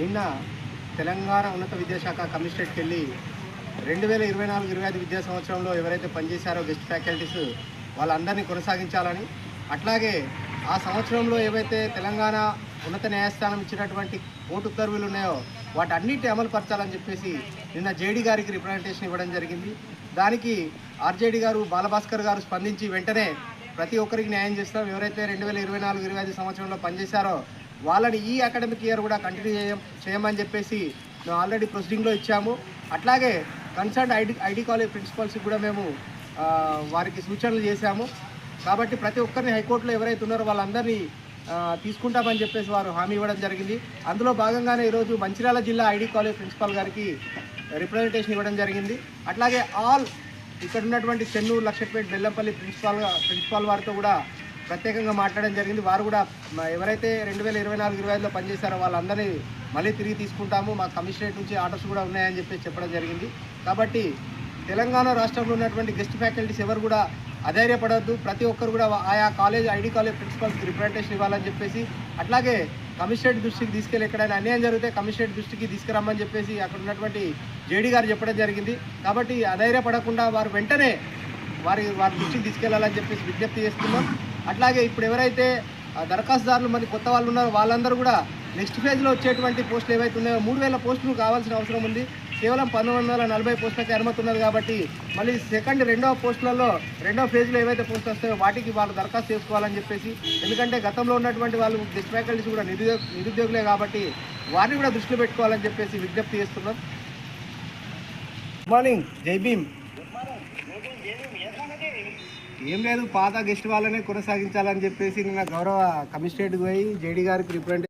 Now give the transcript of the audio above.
నిన్న తెలంగాణ ఉన్నత విద్యాశాఖ కమిషనరేట్కి వెళ్ళి రెండు వేల ఇరవై నాలుగు ఇరవై ఐదు విద్యా సంవత్సరంలో ఎవరైతే పనిచేశారో గెస్ట్ ఫ్యాకల్టీస్ వాళ్ళందరినీ కొనసాగించాలని అట్లాగే ఆ సంవత్సరంలో ఏవైతే తెలంగాణ ఉన్నత న్యాయస్థానం ఇచ్చినటువంటి కోర్టు ఉత్తర్వులు ఉన్నాయో వాటన్నిటి అమలు పరచాలని చెప్పేసి నిన్న జేడీ గారికి రిప్రజెంటేషన్ ఇవ్వడం జరిగింది. దానికి ఆర్జేడీ గారు బాలభాస్కర్ గారు స్పందించి వెంటనే ప్రతి ఒక్కరికి న్యాయం చేస్తాం. ఎవరైతే రెండు వేల ఇరవై నాలుగు ఇరవై ఐదు సంవత్సరంలో పనిచేశారో వాళ్ళని ఈ అకాడమిక్ ఇయర్ కూడా కంటిన్యూ చేయం చేయమని చెప్పేసి మేము ఆల్రెడీ ప్రొసీడింగ్లో ఇచ్చాము. అట్లాగే కన్సర్న్ ఐడి ఐడి కాలేజ్ ప్రిన్సిపల్స్కి కూడా మేము వారికి సూచనలు చేశాము. కాబట్టి ప్రతి ఒక్కరిని హైకోర్టులో ఎవరైతే ఉన్నారో వాళ్ళందరినీ తీసుకుంటామని చెప్పేసి వారు హామీ ఇవ్వడం జరిగింది. అందులో భాగంగానే ఈరోజు మంచిర్యాల జిల్లా ఐడి కాలేజ్ ప్రిన్సిపాల్ గారికి రిప్రజెంటేషన్ ఇవ్వడం జరిగింది. అట్లాగే ఆల్ ఇక్కడ ఉన్నటువంటి చెన్నూరు లక్షపేట బెల్లంపల్లి ప్రిన్సిపాల్ ప్రిన్సిపాల్ వారితో కూడా ప్రత్యేకంగా మాట్లాడడం జరిగింది. వారు కూడా ఎవరైతే రెండు వేల ఇరవై నాలుగు ఇరవై ఐదులో పనిచేశారో వాళ్ళందరినీ మళ్ళీ తిరిగి తీసుకుంటాము. మా కమిషనరేట్ నుంచి ఆర్డర్స్ కూడా ఉన్నాయని చెప్పేసి చెప్పడం జరిగింది. కాబట్టి తెలంగాణ రాష్ట్రంలో ఉన్నటువంటి గెస్ట్ ఫ్యాకల్టీస్ ఎవరు కూడా అధైర్యపడవద్దు. ప్రతి ఒక్కరు కూడా ఆయా కాలేజ్ ఐడి కాలేజ్ ప్రిన్సిపల్స్కి రిప్రజెంటేషన్ ఇవ్వాలని చెప్పేసి అట్లాగే కమిషనరేట్ దృష్టికి తీసుకెళ్ళి ఎక్కడైనా అన్యాయం జరిగితే కమిషనరేట్ దృష్టికి తీసుకురమ్మని చెప్పేసి అక్కడ ఉన్నటువంటి జేడీ గారు చెప్పడం జరిగింది. కాబట్టి అధైర్యపడకుండా వారు వెంటనే వారి వారి దృష్టికి తీసుకెళ్ళాలని చెప్పేసి విజ్ఞప్తి చేస్తున్నాం. అట్లాగే ఇప్పుడు ఎవరైతే దరఖాస్తుదారులు మరి కొత్త వాళ్ళు ఉన్నారో వాళ్ళందరూ కూడా నెక్స్ట్ ఫేజ్లో వచ్చేటువంటి పోస్టులు ఏవైతే ఉన్నాయో మూడు వేల పోస్టులు కావాల్సిన అవసరం ఉంది. కేవలం పంతొమ్మిది వందల నలభై పోస్టులకి అనుమతి ఉన్నది కాబట్టి మళ్ళీ సెకండ్ రెండవ పోస్టులలో రెండవ ఫేజ్లో ఏవైతే పోస్టులు వస్తాయో వాటికి వాళ్ళు దరఖాస్తు చేసుకోవాలని చెప్పేసి ఎందుకంటే గతంలో ఉన్నటువంటి వాళ్ళు గెస్ట్ ఫ్యాకల్టీస్ కూడా నిరుద్యోగ నిరుద్యోగులే కాబట్టి వారిని కూడా దృష్టిలో పెట్టుకోవాలని చెప్పేసి విజ్ఞప్తి చేస్తున్నాం. గుడ్ మార్నింగ్ జై భీమ్ ఏం లేదు పాత గెస్ట్ వాళ్ళనే కొనసాగించాలని చెప్పేసి నిన్న గౌరవ కమిషనరేట్కి పోయి జేడీ గారికి రిప్రజెంట్